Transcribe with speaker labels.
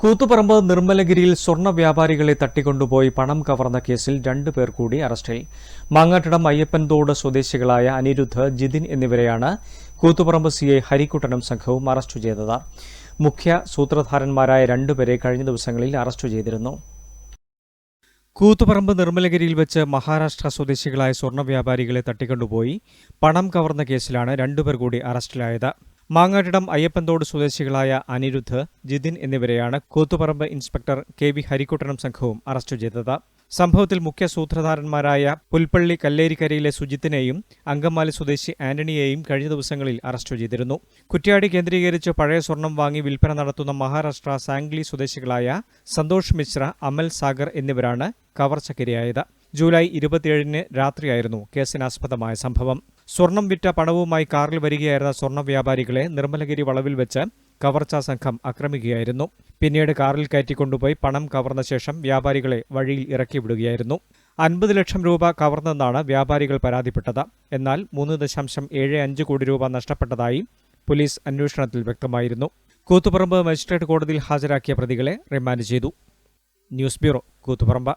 Speaker 1: കൂത്തുപറമ്പ് നിർമ്മലഗിരിയിൽ സ്വർണ വ്യാപാരികളെ തട്ടിക്കൊണ്ടുപോയി പണം കവർന്ന കേസിൽ രണ്ടു പേർ കൂടി അറസ്റ്റിൽ. മാങ്ങാട്ടിടം അയ്യപ്പൻതോട് സ്വദേശികളായ അനിരുദ്ധ് ജിതിൻ എന്നിവരെയാണ് കൂത്തുപറമ്പ് സി ഐ ഹരിക്കുട്ടനും സംഘവും അറസ്റ്റ് ചെയ്തത്. മുഖ്യ സൂത്രധാരന്മാരായ രണ്ടുപേരെ കഴിഞ്ഞ ദിവസങ്ങളിൽ അറസ്റ്റ് ചെയ്തിരുന്നു. കൂത്തുപറമ്പ് നിർമ്മലഗിരിയിൽ വെച്ച് മഹാരാഷ്ട്ര സ്വദേശികളായ സ്വർണ വ്യാപാരികളെ തട്ടിക്കൊണ്ടുപോയി പണം കവർന്ന കേസിലാണ് രണ്ടുപേർ കൂടി അറസ്റ്റിലായത്. മാങ്ങാട്ടിടം അയ്യപ്പൻതോട് സ്വദേശികളായ അനിരുദ്ധ് ജിതിൻ എന്നിവരെയാണ് കൂത്തുപറമ്പ് ഇൻസ്പെക്ടർ കെ വി ഹരിക്കുട്ടനും സംഘവും അറസ്റ്റ് ചെയ്തത്. സംഭവത്തിൽ മുഖ്യ സൂത്രധാരന്മാരായ പുൽപ്പള്ളി കല്ലേരിക്കരയിലെ സുജിത്തിനെയും അങ്കമാലി സ്വദേശി ആന്റണിയെയും കഴിഞ്ഞ ദിവസങ്ങളിൽ അറസ്റ്റ് ചെയ്തിരുന്നു. കുറ്റ്യാടി കേന്ദ്രീകരിച്ച് പഴയ സ്വർണം വാങ്ങി വിൽപ്പന നടത്തുന്ന മഹാരാഷ്ട്ര സാംഗ്ലി സ്വദേശികളായ സന്തോഷ് മിശ്ര അമൽ സാഗർ എന്നിവരാണ് കവർച്ചക്കിരയായത്. ജൂലൈ ഇരുപത്തിയേഴിന് രാത്രിയായിരുന്നു കേസിനാസ്പദമായ സംഭവം. സ്വർണം വിറ്റ പണവുമായി കാറിൽ വരികയായിരുന്ന സ്വർണ വ്യാപാരികളെ നിർമ്മലഗിരി വളവിൽ വെച്ച് കവർച്ചാ സംഘം ആക്രമിക്കുകയായിരുന്നു. പിന്നീട് കാറിൽ കയറ്റിക്കൊണ്ടുപോയി പണം കവർന്ന ശേഷം വ്യാപാരികളെ വഴിയിൽ ഇറക്കി വിടുകയായിരുന്നു അൻപത് ലക്ഷം രൂപ കവർന്നെന്നാണ് വ്യാപാരികൾ പരാതിപ്പെട്ടത്. എന്നാൽ മൂന്ന് ദശാംശം ഏഴ് അഞ്ച് കോടി രൂപ നഷ്ടപ്പെട്ടതായി പോലീസ് അന്വേഷണത്തിൽ വ്യക്തമായിരുന്നു. കൂത്തുപറമ്പ് മജിസ്ട്രേറ്റ് കോടതിയിൽ ഹാജരാക്കിയ പ്രതികളെ റിമാൻഡ് ചെയ്തു. News bureau Koothuparamba.